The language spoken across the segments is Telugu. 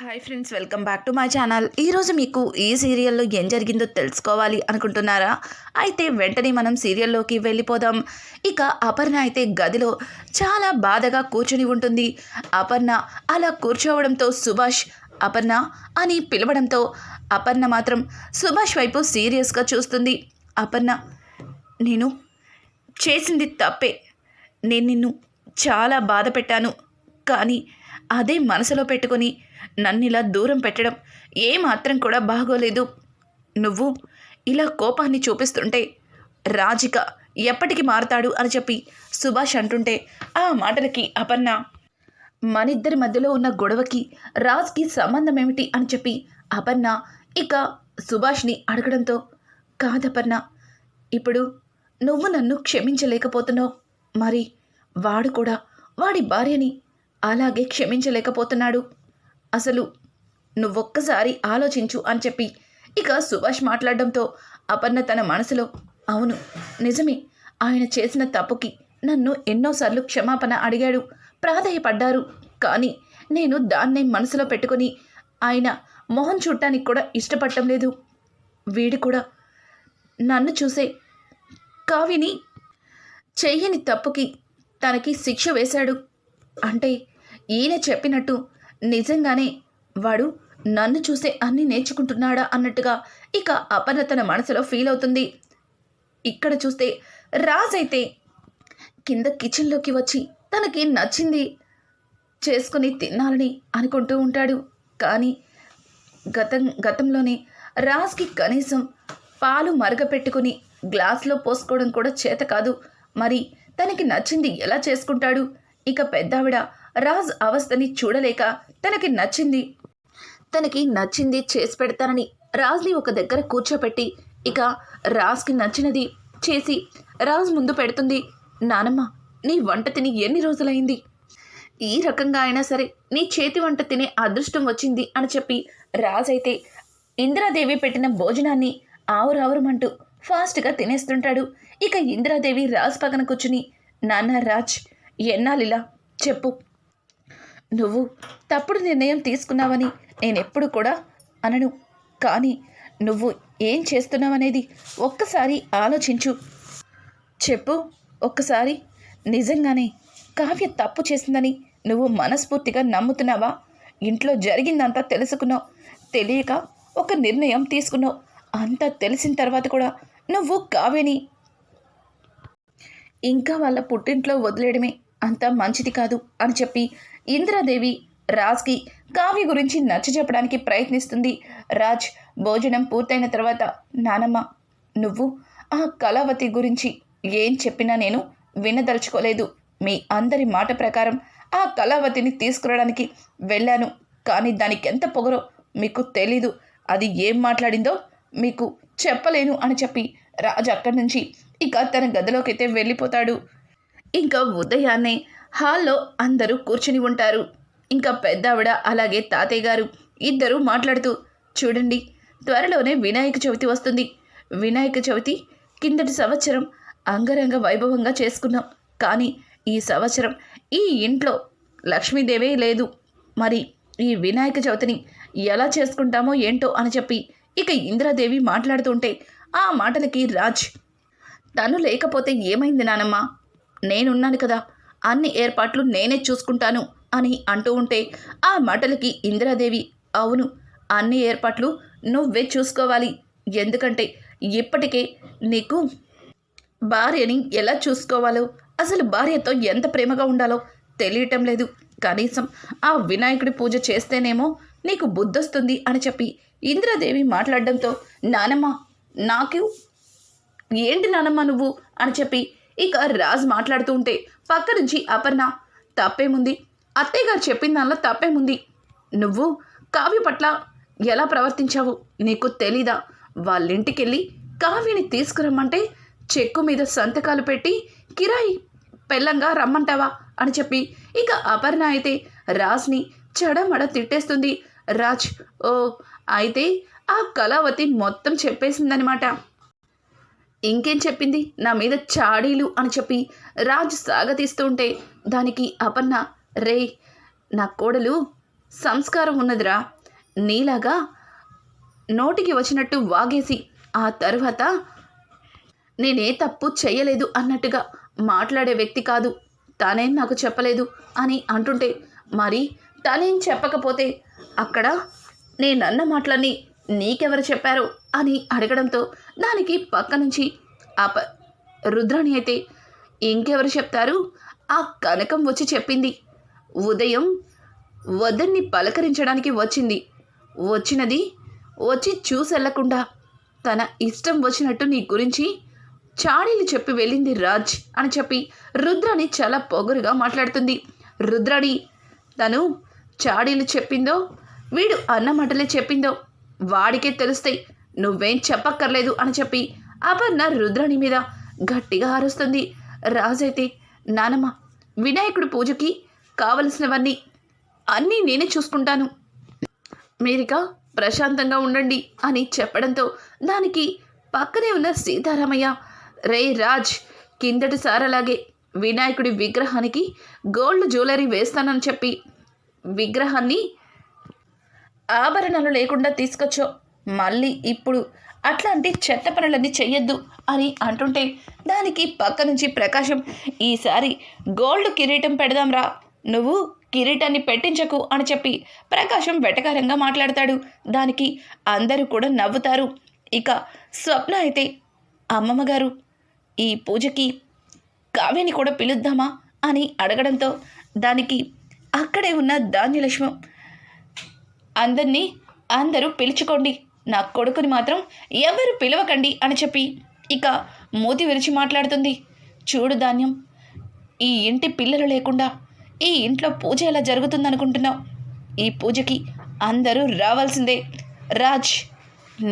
Hi friends welcome back to my channel ఈరోజు మీకు ఈ సీరియల్లో ఏం జరిగిందో తెలుసుకోవాలి అనుకుంటున్నారా? అయితే వెంటనే మనం సీరియల్లోకి వెళ్ళిపోదాం. ఇక అపర్ణ అయితే గదిలో చాలా బాధగా కూర్చుని ఉంటుంది. అపర్ణ అలా కూర్చోవడంతో సుభాష్ అపర్ణ అని పిలవడంతో అపర్ణ మాత్రం సుభాష్ వైపు సీరియస్గా చూస్తుంది. అపర్ణ నేను చేసింది తప్పే. నేను నిన్ను చాలా బాధ పెట్టాను. కానీ అదే మనసులో పెట్టుకొని నన్ను ఇలా దూరం పెట్టడం ఏ మాత్రం కూడా బాగోలేదు. నువ్వు ఇలా కోపాన్ని చూపిస్తుంటే రాజిక ఎప్పటికి మారతాడు అని చెప్పి సుభాష్ అంటుంటే ఆ మాటలకి అపర్ణ మనిద్దరి మధ్యలో ఉన్న గొడవకి రాజ్కి సంబంధం ఏమిటి అని చెప్పి అపర్ణ ఇక సుభాష్ని అడగడంతో కాదపర్ణ ఇప్పుడు నువ్వు నన్ను క్షమించలేకపోతున్నావు. మరి వాడు కూడా వాడి భార్యని అలాగే క్షమించలేకపోతున్నాడు. అసలు నువ్వొక్కసారి ఆలోచించు అని చెప్పి ఇక సుభాష్ మాట్లాడడంతో అపర్ణ తన మనసులో అవును నిజమే. ఆయన చేసిన తప్పుకి నన్ను ఎన్నోసార్లు క్షమాపణ అడిగాడు. ప్రాధాయపడ్డారు. కానీ నేను దాన్నే మనసులో పెట్టుకొని ఆయన మొహం చూడటానికి కూడా ఇష్టపడటం లేదు. వీడు కూడా నన్ను చూసే కావిని చెయ్యని తప్పుకి తనకి శిక్ష వేశాడు. అంటే ఈయన చెప్పినట్టు నిజంగానే వాడు నన్ను చూసే అన్ని నేర్చుకుంటున్నాడా అన్నట్టుగా ఇక అపర్ణ తన మనసులో ఫీల్ అవుతుంది. ఇక్కడ చూస్తే రాజ్ అయితే కింద కిచెన్లోకి వచ్చి తనకి నచ్చింది చేసుకుని తినాలని అనుకుంటూ ఉంటాడు. కానీ గతం గతంలోనే రాజ్కి కనీసం పాలు మరగపెట్టుకుని గ్లాస్లో పోసుకోవడం కూడా చేత కాదు. మరి తనకి నచ్చింది ఎలా చేసుకుంటాడు? ఇక పెద్దావిడ రాజ్ అవస్థని చూడలేక తనకి నచ్చింది. తనకి నచ్చింది చేసి పెడతానని రాజ్ని ఒక దగ్గర కూర్చోపెట్టి ఇక రాజ్కి నచ్చినది చేసి రాజ్ ముందు పెడుతుంది నానమ్మ నీ వంట తిని ఎన్ని రోజులైంది? ఈ రకంగా అయినా సరే నీ చేతి వంట తినే అదృష్టం వచ్చింది అని చెప్పి రాజ్ అయితే ఇందిరాదేవి పెట్టిన భోజనాన్ని ఆవురావురమంటూ ఫాస్ట్గా తినేస్తుంటాడు. ఇక ఇందిరాదేవి రాజ్ పక్కన కూర్చుని నాన్న రాజ్ ఎన్నాలిలా చెప్పు నువ్వు తప్పుడు నిర్ణయం తీసుకున్నావని నేనెప్పుడు కూడా అనను. కానీ నువ్వు ఏం చేస్తున్నావనేది ఒక్కసారి ఆలోచించు. చెప్పు ఒక్కసారి. నిజంగానే కావ్య తప్పు చేసిందని నువ్వు మనస్ఫూర్తిగా నమ్ముతున్నావా? ఇంట్లో జరిగిందంతా తెలుసుకున్నావు. తెలియక ఒక నిర్ణయం తీసుకున్నావు. అంతా తెలిసిన తర్వాత కూడా నువ్వు కావ్యని ఇంకా వాళ్ళ పుట్టింట్లో వదిలేయడమే. అంత మంచిది కాదు అని చెప్పి ఇంద్రాదేవి రాజ్కి కావ్య గురించి నచ్చ చెప్పడానికి ప్రయత్నిస్తుంది. రాజ్ భోజనం పూర్తయిన తర్వాత నానమ్మ నువ్వు ఆ కళావతి గురించి ఏం చెప్పినా నేను వినదలుచుకోలేదు. మీ అందరి మాట ప్రకారం ఆ కళావతిని తీసుకురావడానికి వెళ్ళాను. కానీ దానికి ఎంత పొగరో మీకు తెలీదు. అది ఏం మాట్లాడిందో మీకు చెప్పలేను అని చెప్పి రాజు అక్కడి నుంచి ఇక తన గదిలోకి అయితే వెళ్ళిపోతాడు. ఇంకా ఉదయాన్నే హాల్లో అందరూ కూర్చుని ఉంటారు. ఇంకా పెద్దావిడ అలాగే తాతయ్య గారు ఇద్దరూ మాట్లాడుతూ చూడండి త్వరలోనే వినాయక చవితి వస్తుంది. వినాయక చవితి కిందటి సంవత్సరం అంగరంగ వైభవంగా చేసుకున్నాం. కానీ ఈ సంవత్సరం ఈ ఇంట్లో లక్ష్మీదేవే లేదు. మరి ఈ వినాయక చవితిని ఎలా చేసుకుంటామో ఏంటో అని చెప్పి ఇక ఇందిరాదేవి మాట్లాడుతుంటే ఆ మాటలకి రాజ్ తను లేకపోతే ఏమైంది నానమ్మా? నేనున్నాను కదా. అన్ని ఏర్పాట్లు నేనే చూసుకుంటాను అని అంటూ ఉంటే ఆ మాటలకి ఇందిరాదేవి అవును అన్ని ఏర్పాట్లు నువ్వే చూసుకోవాలి. ఎందుకంటే ఇప్పటికే నీకు భార్యని ఎలా చూసుకోవాలో అసలు భార్యతో ఎంత ప్రేమగా ఉండాలో తెలియటం లేదు. కనీసం ఆ వినాయకుడి పూజ చేస్తేనేమో నీకు బుద్ధొస్తుంది అని చెప్పి ఇందిరాదేవి మాట్లాడడంతో నానమ్మ నాకు ఏంటి నానమ్మ నువ్వు? అని చెప్పి ఇక రాజ్ మాట్లాడుతూ ఉంటే పక్క నుంచి అపర్ణ తప్పేముంది? అత్తయ్య గారు చెప్పిన దానిలో తప్పేముంది? నువ్వు కావ్య పట్ల ఎలా ప్రవర్తించావు? నీకు తెలీదా? వాళ్ళింటికెళ్ళి కావ్యని తీసుకురమ్మంటే చెక్కు మీద సంతకాలు పెట్టి కిరాయి పెళ్ళంగా రమ్మంటావా? అని చెప్పి ఇక అపర్ణ అయితే రాజ్ని చెడమడ తిట్టేస్తుంది. రాజ్ ఓ అయితే ఆ కళావతి మొత్తం చెప్పేసిందనమాట ఇంకేం చెప్పింది? నా మీద చాడీలు అని చెప్పి రాజు సాగతీస్తూ ఉంటే దానికి అపర్ణ రే నా కోడలు సంస్కారం ఉన్నదిరా. నీలాగా నోటికి వచ్చినట్టు వాగేసి ఆ తర్వాత నేనే తప్పు చేయలేదు అన్నట్టుగా మాట్లాడే వ్యక్తి కాదు. తానేం నాకు చెప్పలేదు అని అంటుంటే మరి తనేం చెప్పకపోతే అక్కడ నేనన్న మాటలన్నీ నీకెవరు చెప్పారు? అని అడగడంతో దానికి పక్క నుంచి అప రుద్రాణి అయితే ఇంకెవరు చెప్తారు? ఆ కనకం వచ్చి చెప్పింది. ఉదయం వదన్ని పలకరించడానికి వచ్చింది. వచ్చినది వచ్చి చూసెళ్ళకుండా తన ఇష్టం వచ్చినట్టు నీ గురించి చాడీలు చెప్పి వెళ్ళింది రాజ్ అని చెప్పి రుద్రాణి చాలా పొగరుగా మాట్లాడుతుంది. రుద్రాణి తను చాడీలు చెప్పిందో వీడు అన్న మాటలే చెప్పిందో వాడికే తెలుస్తాయి. నువ్వేం చెప్పక్కర్లేదు అని చెప్పి అపర్ణ రుద్రాణి మీద గట్టిగా అరుస్తుంది. రాజైతే నానమ్మ వినాయకుడి పూజకి కావలసినవన్నీ అన్నీ నేనే చూసుకుంటాను. మీరిక ప్రశాంతంగా ఉండండి అని చెప్పడంతో దానికి పక్కనే ఉన్న సీతారామయ్య రే రాజ్ కిందటి సారలాగే వినాయకుడి విగ్రహానికి గోల్డ్ జ్యువెలరీ వేస్తానని చెప్పి విగ్రహాన్ని ఆభరణాలు లేకుండా తీసుకొచ్చో మళ్ళీ ఇప్పుడు అట్లాంటి చెత్త పనులన్నీ చెయ్యొద్దు అని అంటుంటే దానికి పక్క నుంచి ప్రకాశం ఈసారి గోల్డ్ కిరీటం పెడదాంరా నువ్వు కిరీటాన్ని పెట్టించకు అని చెప్పి ప్రకాశం వెటకారంగా మాట్లాడతాడు. దానికి అందరూ కూడా నవ్వుతారు. ఇక స్వప్న అయితే అమ్మమ్మ గారు ఈ పూజకి కావ్యని కూడా పిలుద్దామా? అని అడగడంతో దానికి అక్కడే ఉన్న ధాన్యలక్ష్మం అందరినీ అందరూ పిలుచుకోండి. నా కొడుకుని మాత్రం ఎవరు పిలవకండి అని చెప్పి ఇక మూతి విరిచి మాట్లాడుతుంది. చూడు ధాన్యం ఈ ఇంటి పిల్లలు లేకుండా ఈ ఇంట్లో పూజ ఎలా జరుగుతుందనుకుంటున్నావు? ఈ పూజకి అందరూ రావాల్సిందే. రాజ్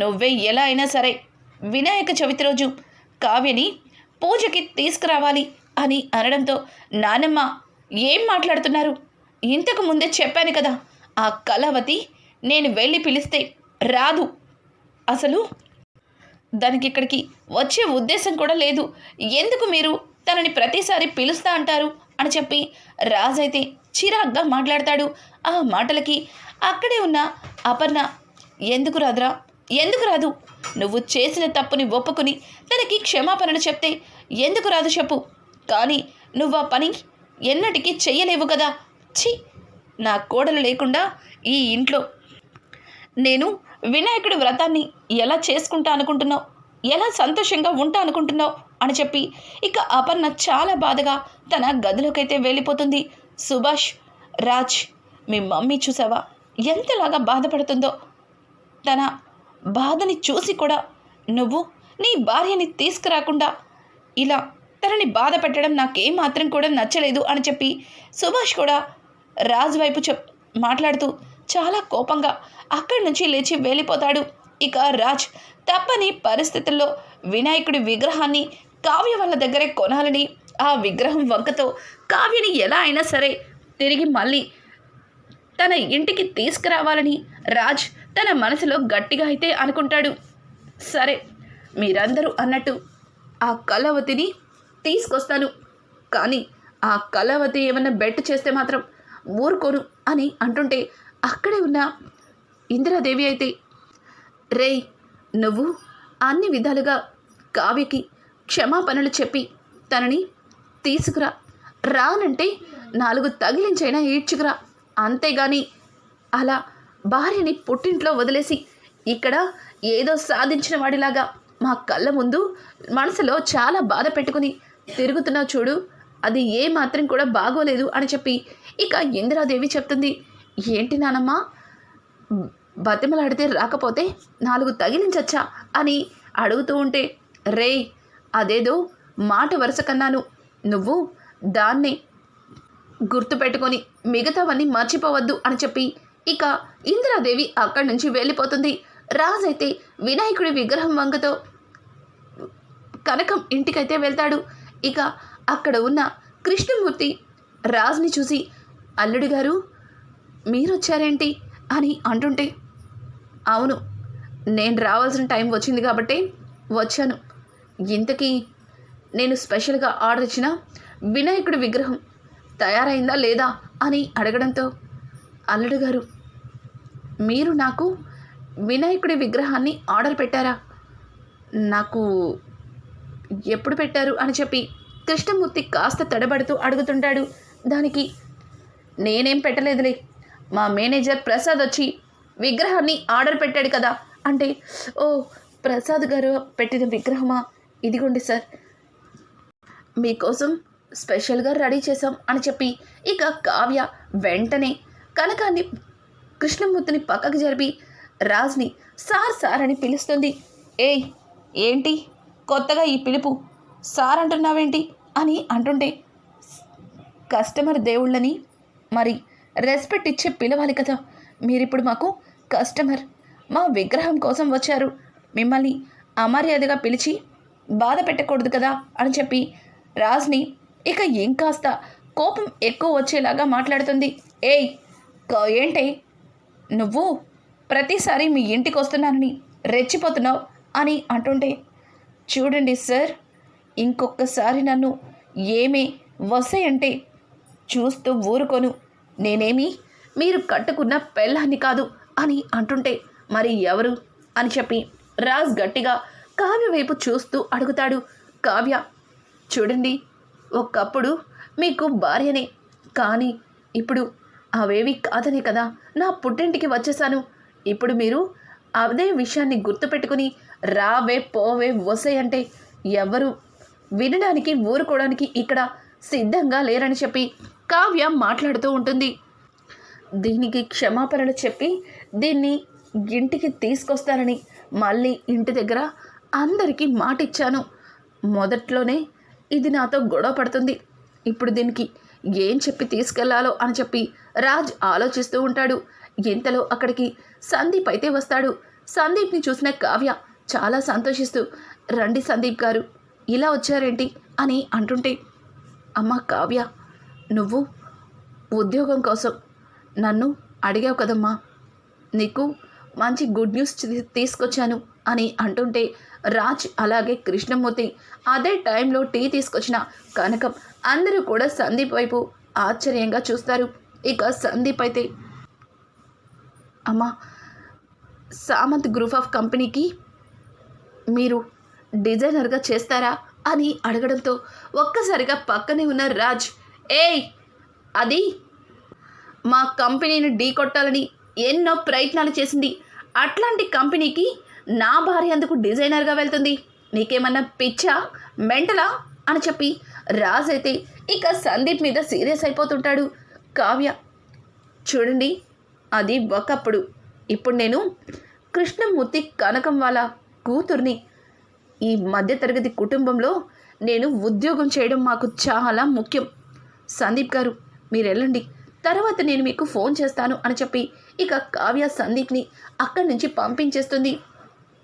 నువ్వే ఎలా అయినా సరే వినాయక చవితి రోజు కావ్యని పూజకి తీసుకురావాలి అని అనడంతో నానమ్మ ఏం మాట్లాడుతున్నారు? ఇంతకు ముందే చెప్పాను కదా ఆ కళావతి నేను వెళ్ళి పిలిస్తే రాదు. అసలు దానికి ఇక్కడికి వచ్చే ఉద్దేశం కూడా లేదు. ఎందుకు మీరు తనని ప్రతిసారి పిలుస్తా అంటారు? అని చెప్పి రాజైతే చిరాగ్గా మాట్లాడతాడు. ఆ మాటలకి అక్కడే ఉన్న అపర్ణ ఎందుకు రాదురా? ఎందుకు రాదు? నువ్వు చేసిన తప్పుని ఒప్పుకుని తనకి క్షమాపణలు చెప్తే ఎందుకు రాదు చెప్పు. కానీ నువ్వు ఆ పని ఎన్నటికీ చెయ్యలేవు కదా. ఛీ! నా కోడలు లేకుండా ఈ ఇంట్లో నేను వినాయకుడి వ్రతాన్ని ఎలా చేసుకుంటా అనుకుంటున్నావు? ఎలా సంతోషంగా ఉంటా అనుకుంటున్నావు? అని చెప్పి ఇక అపర్ణ చాలా బాధగా తన గదిలోకైతే వెళ్ళిపోతుంది. సుభాష్ రాజ్ మీ మమ్మీ చూసావా? ఎంతలాగా బాధపడుతుందో? తన బాధని చూసి కూడా నువ్వు నీ భార్యని తీసుకురాకుండా ఇలా తనని బాధ పెట్టడం నాకేమాత్రం కూడా నచ్చలేదు అని చెప్పి సుభాష్ కూడా రాజు వైపు చెప్ మాట్లాడుతూ చాలా కోపంగా అక్కడి నుంచి లేచి వెళ్ళిపోతాడు. ఇక రాజ్ తప్పని పరిస్థితుల్లో వినాయకుడి విగ్రహాన్ని కావ్య వాళ్ళ దగ్గరే కొనాలని ఆ విగ్రహం వంకతో కావ్యని ఎలా అయినా సరే తిరిగి మళ్ళీ తన ఇంటికి తీసుకురావాలని రాజ్ తన మనసులో గట్టిగా అయితే అనుకుంటాడు. సరే మీరందరూ అన్నట్టు ఆ కళావతిని తీసుకొస్తాను. కానీ ఆ కళావతి ఏమన్నా బెట్ చేస్తే మాత్రం ఊరుకోను అని అంటుంటే అక్కడే ఉన్న ఇందిరాదేవి అయితే రే నువ్వు అన్ని విధాలుగా కావ్యకి క్షమాపణలు చెప్పి తనని తీసుకురా. రానంటే నాలుగు తగిలించైనా ఈడ్చుకురా. అంతేగాని అలా భార్యని పుట్టింట్లో వదిలేసి ఇక్కడ ఏదో సాధించిన వాడిలాగా మా కళ్ళ ముందు మనసులో చాలా బాధ పెట్టుకుని తిరుగుతున్నావు చూడు. అది ఏ మాత్రం కూడా బాగోలేదు అని చెప్పి ఇక ఇందిరాదేవి చెప్తుంది. ఏంటి నానమ్మ? బతిమలాడితే రాకపోతే నాలుగు తగిలించచ్చా అని అడుగుతూ ఉంటే రే అదేదో మాట వరుస కన్నాను. నువ్వు దాన్ని గుర్తుపెట్టుకొని మిగతావన్నీ మర్చిపోవద్దు అని చెప్పి ఇక ఇందిరాదేవి అక్కడి నుంచి వెళ్ళిపోతుంది. రాజైతే వినాయకుడి విగ్రహం వంకతో కనకం ఇంటికైతే వెళ్తాడు. ఇక అక్కడ ఉన్న కృష్ణమూర్తి రాజుని చూసి అల్లుడి గారు మీరొచ్చారేంటి? అని అంటుంటే అవును నేను రావాల్సిన టైం వచ్చింది కాబట్టి వచ్చాను. ఇంతకీ నేను స్పెషల్గా ఆర్డర్ ఇచ్చిన వినాయకుడి విగ్రహం తయారైందా లేదా అని అడగడంతో అల్లుడు గారు మీరు నాకు వినాయకుడి విగ్రహాన్ని ఆర్డర్ పెట్టారా? నాకు ఎప్పుడు పెట్టారు? అని చెప్పి కృష్ణమూర్తి కాస్త తడబడుతూ అడుగుతుంటాడు. దానికి నేనేం పెట్టలేదులే. మా మేనేజర్ ప్రసాద్ వచ్చి విగ్రహాన్ని ఆర్డర్ పెట్టాడు కదా. అంటే ఓ ప్రసాద్ గారు పెట్టిన విగ్రహమా? ఇదిగోండి సార్. మీకోసం స్పెషల్గా రెడీ చేశాం అని చెప్పి ఇక కావ్య వెంటనే కనకాన్ని కృష్ణమూర్తిని పక్కకు జరిపి రాజ్ని సార్ సార్ అని పిలుస్తుంది. ఏయ్ ఏంటి? కొత్తగా ఈ పిలుపు సార్ అంటున్నావేంటి? అని అంటుంటే కస్టమర్ దేవుళ్ళని మరి రెస్పెక్ట్ ఇచ్చే పిలవాలి కదా. మీరిప్పుడు మాకు కస్టమర్. మా విగ్రహం కోసం వచ్చారు. మిమ్మల్ని అమర్యాదగా పిలిచి బాధ పెట్టకూడదు కదా అని చెప్పి రాజ్ని ఇక ఇంకాస్త కోపం ఎక్కువ వచ్చేలాగా మాట్లాడుతుంది. ఏయ్ ఏంటి ఏంటే? నువ్వు ప్రతిసారి మీ ఇంటికి వస్తున్నానని రెచ్చిపోతున్నావు అని అంటుంటే చూడండి సార్ ఇంకొకసారి నన్ను ఏమే వస్తాయంటే చూస్తూ ఊరుకోను. నేనేమి? మీరు కట్టుకున్న పెళ్ళాన్ని కాదు అని అంటుంటే మరి ఎవరు? అని చెప్పి రాజ్ గట్టిగా కావ్య వైపు చూస్తూ అడుగుతాడు కావ్య. చూడండి ఒకప్పుడు మీకు భార్యనే కానీ ఇప్పుడు అవేవి కాదనే కదా నా పుట్టింటికి వచ్చేసాను ఇప్పుడు మీరు అదే విషయాన్ని గుర్తుపెట్టుకుని రావే పోవే వసే అంటే ఎవరు? వినడానికి ఊరుకోవడానికి ఇక్కడ సిద్ధంగా లేరని చెప్పి కావ్య మాట్లాడుతూ ఉంటుంది. దీనికి క్షమాపణలు చెప్పి దీన్ని ఇంటికి తీసుకొస్తానని మళ్ళీ ఇంటి దగ్గర అందరికీ మాట ఇచ్చాను మొదట్లోనే ఇది నాతో గొడవ పడుతుంది. ఇప్పుడు దీనికి ఏం చెప్పి తీసుకెళ్ళాలో అని చెప్పి రాజ్ ఆలోచిస్తూ ఉంటాడు. ఇంతలో అక్కడికి సందీప్ అయితే వస్తాడు. సందీప్ని చూసిన కావ్య చాలా సంతోషిస్తూ రండి సందీప్ గారు ఇలా వచ్చారేంటి? అని అంటుంటే అమ్మ కావ్య నువ్వు ఉద్యోగం కోసం నన్ను అడిగావు కదమ్మా. నీకు మంచి గుడ్ న్యూస్ తీ- తీసుకొచ్చాను అని అంటుంటే రాజ్ అలాగే కృష్ణమూర్తి అదే టైంలో టీ తీసుకొచ్చిన కనకం అందరూ కూడా సందీప్ వైపు ఆశ్చర్యంగా చూస్తారు. ఇక సందీప్ అయితే అమ్మా సామంత్ గ్రూప్ ఆఫ్ కంపెనీకి మీరు డిజైనర్గా చేస్తారా అని అడగడంతో ఒక్కసారిగా పక్కనే ఉన్న రాజ్ ఏయ్ అది? మా కంపెనీని ఢీకొట్టాలని ఎన్నో ప్రయత్నాలు చేసింది. అట్లాంటి కంపెనీకి నా భార్య అందుకు డిజైనర్గా వెళ్తుంది? నీకేమన్నా పిచ్చా మెంటలా? అని చెప్పి రాజ్ అయితే ఇక సందీప్ మీద సీరియస్ అయిపోతుంటాడు కావ్య. చూడండి అది ఒకప్పుడు. ఇప్పుడు నేను కృష్ణమూర్తి కనకం వాళ్ళ కూతుర్ని. ఈ మధ్యతరగతి కుటుంబంలో నేను ఉద్యోగం చేయడం మాకు చాలా ముఖ్యం. సందీప్ గారు మీరు వెళ్ళండి తర్వాత నేను మీకు ఫోన్ చేస్తాను అని చెప్పి ఇక కావ్య సందీప్ని అక్కడి నుంచి పంపించేస్తుంది.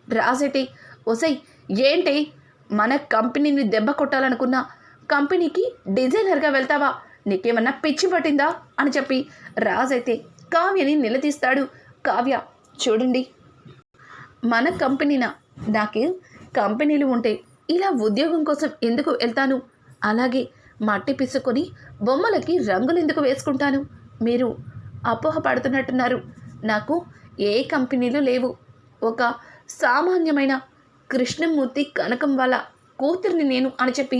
రాజేటి ఒసై ఏంటి? మన కంపెనీని దెబ్బ కొట్టాలనుకున్న కంపెనీకి డిజైనర్గా వెళ్తావా? నీకేమన్నా పిచ్చి పట్టిందా? అని చెప్పి రాజైతే కావ్యని నిలదీస్తాడు. కావ్య చూడండి. మన కంపెనీనా? నాకు కంపెనీలు ఉంటే ఇలా ఉద్యోగం కోసం ఎందుకు వెళ్తాను? అలాగే మట్టి పిసుకొని బొమ్మలకి రంగులు ఎందుకు వేసుకుంటాను? మీరు అపోహ పడుతున్నట్టున్నారు. నాకు ఏ కంపెనీలు లేవు. ఒక సామాన్యమైన కృష్ణమూర్తి కనకం వాళ్ళ కూతుర్ని నేను అని చెప్పి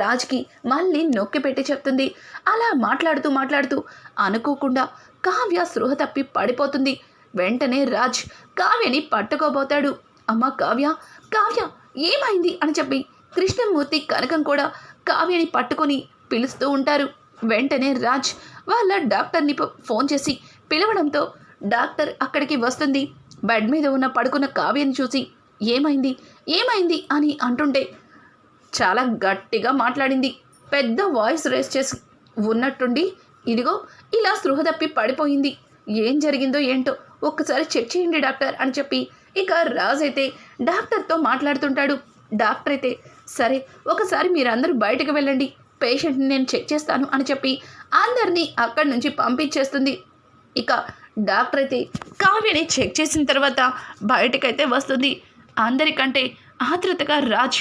రాజ్కి మళ్ళీ నొక్కి పెట్టి చెప్తుంది. అలా మాట్లాడుతూ మాట్లాడుతూ అనుకోకుండా కావ్య స్పృహ తప్పి పడిపోతుంది. వెంటనే రాజ్ కావ్యని పట్టుకోబోతాడు. అమ్మ కావ్య కావ్య ఏమైంది అని చెప్పి కృష్ణమూర్తి కనకం కూడా కావ్యని పట్టుకొని పిలుస్తూ ఉంటారు. వెంటనే రాజ్ వాళ్ళ డాక్టర్ని ఫోన్ చేసి పిలవడంతో డాక్టర్ అక్కడికి వస్తుంది. బెడ్ మీద ఉన్న పడుకున్న కావ్యని చూసి ఏమైంది? ఏమైంది? అని అంటుంటే చాలా గట్టిగా మాట్లాడింది. పెద్ద వాయిస్ రేస్ చేసి ఉన్నట్టుండి ఇదిగో ఇలా స్పృహ తప్పి పడిపోయింది. ఏం జరిగిందో ఏంటో ఒక్కసారి చెక్ చేయండి డాక్టర్ అని చెప్పి ఇక రాజ్ అయితే డాక్టర్తో మాట్లాడుతుంటాడు. డాక్టర్ అయితే సరే ఒకసారి మీరందరూ బయటకు వెళ్ళండి. పేషెంట్ని నేను చెక్ చేస్తాను అని చెప్పి అందరినీ అక్కడి నుంచి పంపించేస్తుంది. ఇక డాక్టర్ అయితే కావ్యని చెక్ చేసిన తర్వాత బయటకైతే వస్తుంది. అందరికంటే ఆతృతగా రాజ్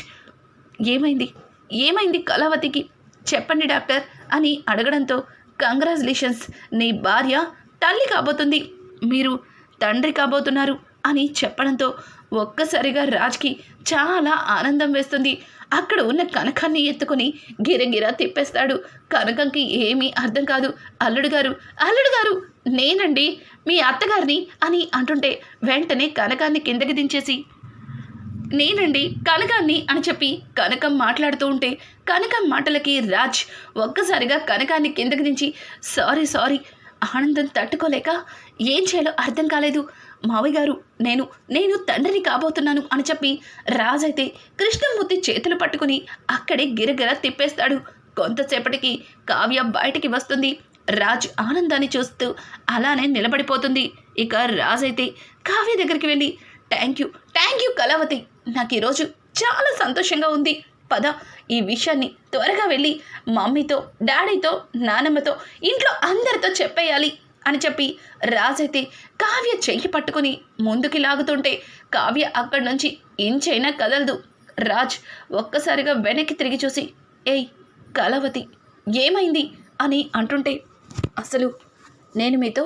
ఏమైంది? ఏమైంది కళావతికి? చెప్పండి డాక్టర్ అని అడగడంతో కంగ్రాచులేషన్స్ నీ భార్య తల్లి కాబోతుంది. మీరు తండ్రి కాబోతున్నారు అని చెప్పడంతో ఒక్కసారిగా రాజ్కి చాలా ఆనందం వేస్తుంది. అక్కడ ఉన్న కనకాన్ని ఎత్తుకొని గిరగిరా తిప్పేస్తాడు. కనకంకి ఏమీ అర్థం కాదు. అల్లుడు గారు అల్లుడు గారు నేనండి మీ అత్తగారిని అని అంటుంటే వెంటనే కనకాన్ని కిందకి దించేసి నేనండి కనకాన్ని అని చెప్పి కనకం మాట్లాడుతూ ఉంటే కనకం మాటలకి రాజ్ ఒక్కసారిగా కనకాన్ని కిందకి దించి సారీ సారీ ఆనందం తట్టుకోలేక ఏం చేయాలో అర్థం కాలేదు. మావయ్య గారు నేను నేను తండ్రిని కాబోతున్నాను అని చెప్పి రాజైతే అయితే కృష్ణమూర్తి చేతులు పట్టుకుని అక్కడే గిరగిర తిప్పేస్తాడు. కొంతసేపటికి కావ్య బయటికి వస్తుంది. రాజ్ ఆనందాన్ని చూస్తూ అలానే నిలబడిపోతుంది. ఇక రాజ్ అయితే కావ్య దగ్గరికి వెళ్ళి thank you thank you Kalavathi. నాకు ఈరోజు చాలా సంతోషంగా ఉంది. పద. ఈ విషయాన్ని త్వరగా వెళ్ళి మమ్మీతో డాడీతో నానమ్మతో ఇంట్లో అందరితో చెప్పేయాలి అని చెప్పి రాజైతే కావ్య చెయ్యి పట్టుకుని ముందుకి లాగుతుంటే కావ్య అక్కడి నుంచి ఇంచైనా కదలదు. రాజ్ ఒక్కసారిగా వెనక్కి తిరిగి చూసి ఏయ్ కళావతి ఏమైంది? అని అంటుంటే అసలు నేను మీతో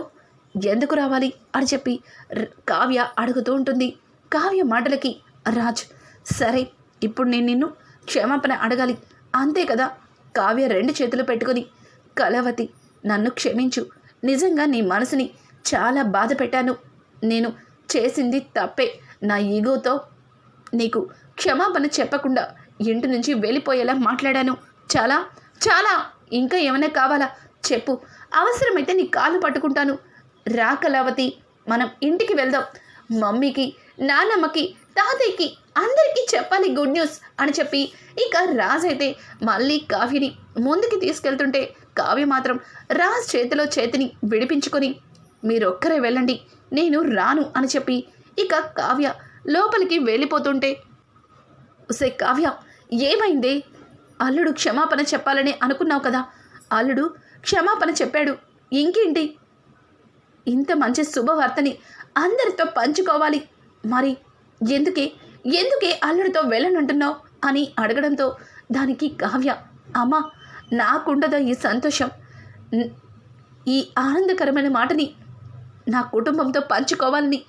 ఎందుకు రావాలి? అని చెప్పి కావ్య అడుగుతూ ఉంటుంది. కావ్య మాటలకి రాజ్ సరే ఇప్పుడు నేను నిన్ను క్షమాపణ అడగాలి. అంతే కదా? కావ్య రెండు చేతులు పెట్టుకొని కలవతి నన్ను క్షమించు. నిజంగా నీ మనసుని చాలా బాధ పెట్టాను. నేను చేసింది తప్పే. నా ఈగోతో నీకు క్షమాపణ చెప్పకుండా ఇంటి నుంచి వెళ్ళిపోయేలా మాట్లాడాను. చాలా చాలా. ఇంకా ఏమైనా కావాలా? చెప్పు. అవసరమైతే నీ కాళ్ళు పట్టుకుంటాను. రా కళావతి మనం ఇంటికి వెళ్దాం. మమ్మీకి నాన్నమ్మకి తాతయ్యకి అందరికీ చెప్పాలి గుడ్ న్యూస్ అని చెప్పి ఇక రాజ్ అయితే మళ్ళీ కావ్యని ముందుకి తీసుకెళ్తుంటే కావ్య మాత్రం రాజ్ చేతిలో చేతిని విడిపించుకొని మీరొక్కరే వెళ్ళండి నేను రాను అని చెప్పి ఇక కావ్య లోపలికి వెళ్ళిపోతుంటే సే కావ్య ఏమైంది? అల్లుడు క్షమాపణ చెప్పాలని అనుకున్నావు కదా? అల్లుడు క్షమాపణ చెప్పాడు. ఇంకేంటి? ఇంత మంచి శుభవార్తని అందరితో పంచుకోవాలి. మరి ఎందుకే ఎందుకే అల్లుడితో వెళ్ళనుంటున్నావు అని అడగడంతో దానికి కావ్య అమ్మా నాకుండదా ఈ సంతోషం. ఈ ఆనందకరమైన మాటని నా కుటుంబంతో పంచుకోవాలని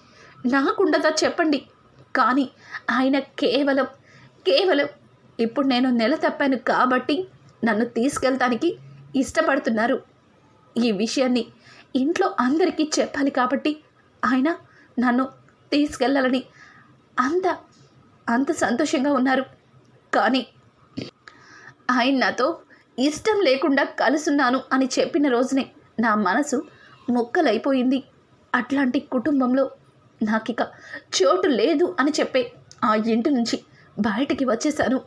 నాకుండదా చెప్పండి. కానీ ఆయన కేవలం కేవలం ఇప్పుడు నేను నెల తప్పాను కాబట్టి నన్ను తీసుకెళ్తానికి ఇష్టపడుతున్నారు. ఈ విషయాన్ని ఇంట్లో అందరికీ చెప్పాలి కాబట్టి ఆయన నన్ను తీసుకెళ్ళాలని అంత అంత సంతోషంగా ఉన్నారు. కానీ ఆయన నాతో ఇష్టం లేకుండా కలుసున్నాను అని చెప్పిన రోజునే నా మనసు మొక్కలైపోయింది. అట్లాంటి కుటుంబంలో నాకిక చోటు లేదు అని చెప్పే ఆ ఇంటి నుంచి బయటికి వచ్చేసాను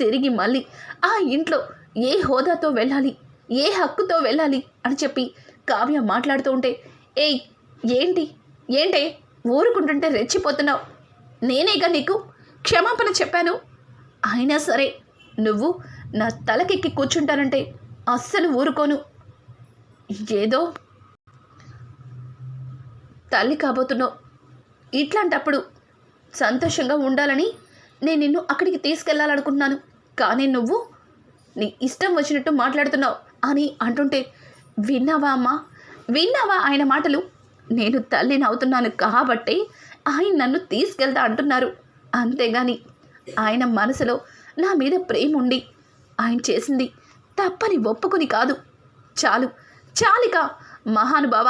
తిరిగి మళ్ళీ ఆ ఇంట్లో ఏ హోదాతో వెళ్ళాలి ఏ హక్కుతో వెళ్ళాలి అని చెప్పి కావ్య మాట్లాడుతూ ఉంటే ఏయ్ ఏంటి? ఏంటే? ఊరుకుంటుంటే రెచ్చిపోతున్నావు. నేనేగా నీకు క్షమాపణ చెప్పాను? అయినా సరే నువ్వు నా తలకెక్కి కూర్చుంటానంటే అస్సలు ఊరుకోను. ఏదో తల్లి కాబోతున్నావు. ఇట్లాంటప్పుడు సంతోషంగా ఉండాలని నేను నిన్ను అక్కడికి తీసుకెళ్ళాలనుకుంటున్నాను కానీ నువ్వు నీ ఇష్టం వచ్చినట్టు మాట్లాడుతున్నావు అని అంటుంటే విన్నావా అమ్మా? విన్నావా ఆయన మాటలు? నేను తల్లిని అవుతున్నాను కాబట్టి ఆయన నన్ను తీసుకెళ్తా అంటున్నారు. అంతేగాని ఆయన మనసులో నా మీద ప్రేమ ఉండి ఆయన చేసింది తప్పని ఒప్పుకుని కాదు. చాలు చాలిక మహానుభావ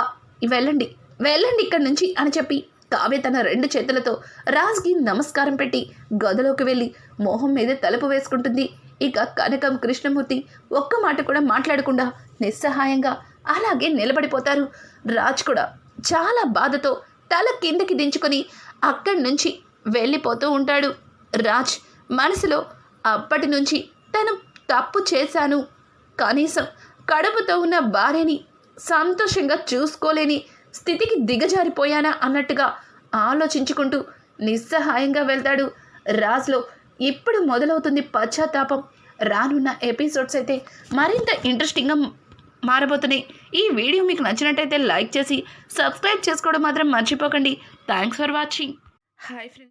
వెళ్ళండి వెళ్ళండి ఇక్కడి నుంచి అని చెప్పి కావ్య తన రెండు చేతులతో రాజ్కి నమస్కారం పెట్టి గదిలోకి వెళ్ళి మొహం మీద తలుపు వేసుకుంటుంది. ఇక కనకం కృష్ణమూర్తి ఒక్క మాట కూడా మాట్లాడకుండా నిస్సహాయంగా అలాగే నిలబడిపోతారు. రాజ్ కూడా చాలా బాధతో తల కిందకి దించుకొని అక్కడి నుంచి వెళ్ళిపోతూ ఉంటాడు. రాజ్ మనసులో అప్పటి నుంచి తను తప్పు చేశాను. కనీసం కడుపుతో ఉన్న భార్యని సంతోషంగా చూసుకోలేని స్థితికి దిగజారిపోయానా అన్నట్టుగా ఆలోచించుకుంటూ నిస్సహాయంగా వెళ్తాడు. రాజ్లో ఇప్పుడు మొదలవుతుంది పశ్చాత్తాపం. రానున్న ఎపిసోడ్స్ అయితే మరింత ఇంట్రెస్టింగ్గా మారబోతున్నాయి. ఈ వీడియో మీకు నచ్చినట్టయితే లైక్ చేసి సబ్స్క్రైబ్ చేసుకోవడం మాత్రం మర్చిపోకండి. Thanks for watching. Hi friends.